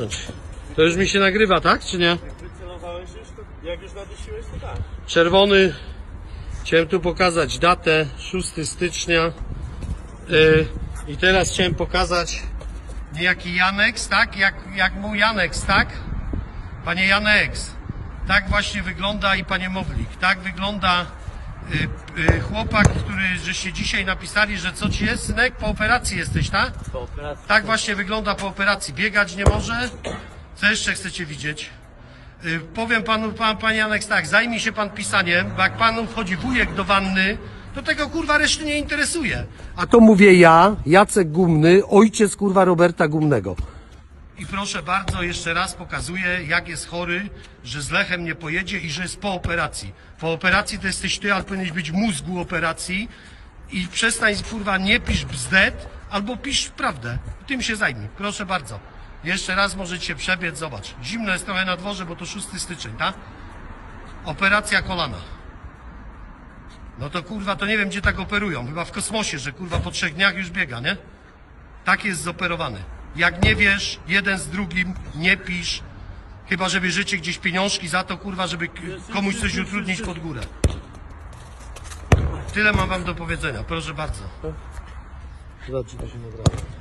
zacząć. To już mi się nagrywa, tak? Czy nie? Wycelowałeś już, to jak już nadusiłeś, to tak. Czerwony. Chciałem tu pokazać datę 6 stycznia. Yy, I teraz chciałem pokazać niejaki Janeks, tak? Jak, jak mu Janeks, tak? Panie Janeks, tak właśnie wygląda i panie Mowlik, tak wygląda chłopak, który, żeście dzisiaj napisali, że co ci jest, synek? Po operacji jesteś, tak? Po operacji. Tak właśnie wygląda po operacji. Biegać nie może. Co jeszcze chcecie widzieć? Y, Powiem panu, pan, panie Janek, tak, zajmij się pan pisaniem, bo jak panu wchodzi wujek do wanny, to tego kurwa reszty nie interesuje. A to mówię ja, Jacek Gumny, ojciec kurwa Roberta Gumnego. I proszę bardzo, jeszcze raz pokazuję, jak jest chory, że z Lechem nie pojedzie i że jest po operacji. Po operacji to jesteś ty, ale powinieneś być w mózgu operacji i przestań, kurwa, nie pisz bzdet, albo pisz prawdę. Tym się zajmij, proszę bardzo. Jeszcze raz możecie przebiec, zobacz. Zimno jest trochę na dworze, bo to 6 styczeń, tak? Operacja kolana. No to kurwa, to nie wiem, gdzie tak operują. Chyba w kosmosie, że kurwa po trzech dniach już biega, nie? Tak jest zoperowany. Jak nie wiesz, jeden z drugim, nie pisz. Chyba, że bierzecie gdzieś pieniążki za to, kurwa, żeby komuś coś utrudnić pod górę. Tyle mam wam do powiedzenia, proszę bardzo. Zobaczcie, to się nagrało.